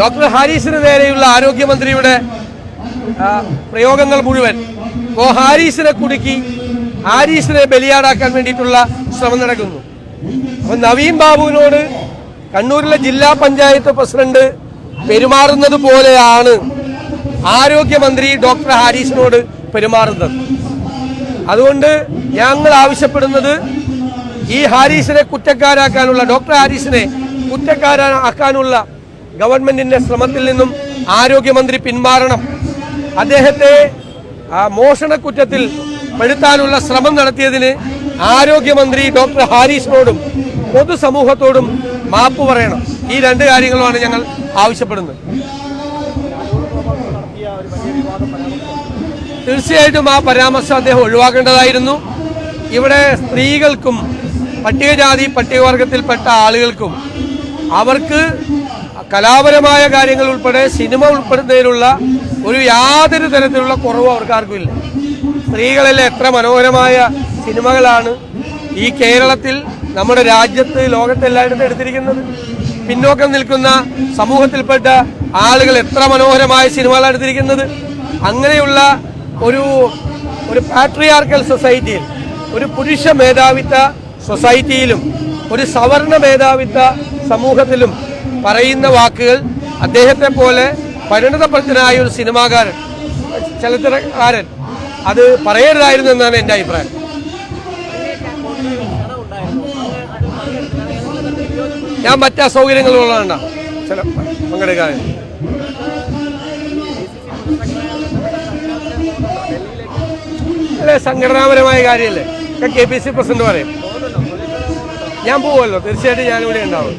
Doctor ഹാരിസിന് നേരെയുള്ള ആരോഗ്യമന്ത്രിയുടെ പ്രയോഗങ്ങൾ മുഴുവൻ. ഓ ഹാരിസിനെ കുടുക്കി ഹാരിസിനെ ബലിയാടാക്കാൻ വേണ്ടിയിട്ടുള്ള ശ്രമം നടക്കുന്നു. അപ്പൊ നവീൻ ബാബുവിനോട് കണ്ണൂരിലെ ജില്ലാ പഞ്ചായത്ത് പ്രസിഡന്റ് പെരുമാറുന്നത് പോലെയാണ് ആരോഗ്യമന്ത്രി ഡോക്ടർ ഹാരിസിനോട് പെരുമാറുന്നത്. അതുകൊണ്ട് ഞങ്ങൾ ആവശ്യപ്പെടുന്നത് ഈ ഹാരിസിനെ കുറ്റക്കാരാക്കാനുള്ള ഡോക്ടർ ഹാരിസിനെ കുറ്റക്കാരാക്കാനുള്ള ഗവൺമെന്റിന്റെ ശ്രമത്തിൽ നിന്നും ആരോഗ്യമന്ത്രി പിന്മാറണം. അദ്ദേഹത്തെ ആ മോഷണ കുറ്റത്തിൽ പെടുത്താനുള്ള ശ്രമം നടത്തിയതിന് ആരോഗ്യമന്ത്രി ഡോക്ടർ ഹാരിസിനോടും പൊതുസമൂഹത്തോടും മാപ്പ് പറയണം. ഈ രണ്ട് കാര്യങ്ങളുമാണ് ഞങ്ങൾ ആവശ്യപ്പെടുന്നത്. തീർച്ചയായിട്ടും ആ പരാമർശം അദ്ദേഹം ഒഴിവാക്കേണ്ടതായിരുന്നു. ഇവിടെ സ്ത്രീകൾക്കും പട്ടികജാതി പട്ടികവർഗത്തിൽപ്പെട്ട ആളുകൾക്കും അവർക്ക് കലാപരമായ കാര്യങ്ങൾ ഉൾപ്പെടെ സിനിമ ഉൾപ്പെടുന്നതിനുള്ള ഒരു യാതൊരു തരത്തിലുള്ള കുറവും അവർക്കാർക്കും ഇല്ല. സ്ത്രീകളിലെ എത്ര മനോഹരമായ സിനിമകളാണ് ഈ കേരളത്തിൽ നമ്മുടെ രാജ്യത്ത് ലോകത്തെല്ലായിടത്തും എടുത്തിരിക്കുന്നത്. പിന്നോക്കം നിൽക്കുന്ന സമൂഹത്തിൽപ്പെട്ട ആളുകൾ എത്ര മനോഹരമായ സിനിമകളാണ് എടുത്തിരിക്കുന്നത്. അങ്ങനെയുള്ള ഒരു ഒരു പാട്രിയാർക്കൽ സൊസൈറ്റിയിൽ ഒരു പുരുഷ മേധാവിത്വ സൊസൈറ്റിയിലും ഒരു സവർണ മേധാവിത്വ സമൂഹത്തിലും പറയുന്ന വാക്കുകൾ അദ്ദേഹത്തെ പോലെ പരിണതപ്രജ്ഞനായ ഒരു സിനിമാകാരൻ ചലച്ചിത്രകാരൻ അത് പറയരുതായിരുന്നു എന്നാണ് എന്റെ അഭിപ്രായം. ഞാൻ മറ്റ് അസൗകര്യങ്ങളുള്ളതാണ് ചില പങ്കെടുക്കാൻ അല്ലേ സംഘടനാപരമായ കാര്യമല്ലേ? കെ പി സി പ്രസിഡന്റ് പറയും. ഞാൻ പോവുമല്ലോ തീർച്ചയായിട്ടും ഞാനിവിടെ ഉണ്ടാവും.